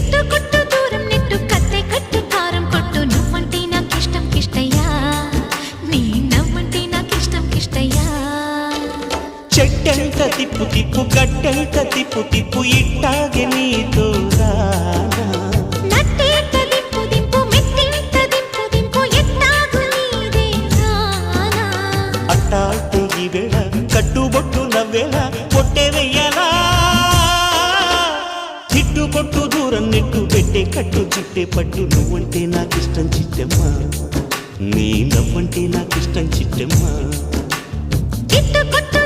కొట్టు కట్టు కొట్టు. తిప్పు తిప్పు తిప్పు తిప్పు ఇట్టాగే నీతో అట్టాటే వేళ కట్టుబొట్టు నవ్వేళ పొట్టే చిట్టు కొట్టు దూరం నెట్టు పెట్టే కట్టు చిట్టే పట్టు నువ్వంటే నాకిష్టం చిట్టమ్మా. నీ నవ్వంటే నాకిష్టం చిట్టమ్మా. ఇట్టు కొట్టు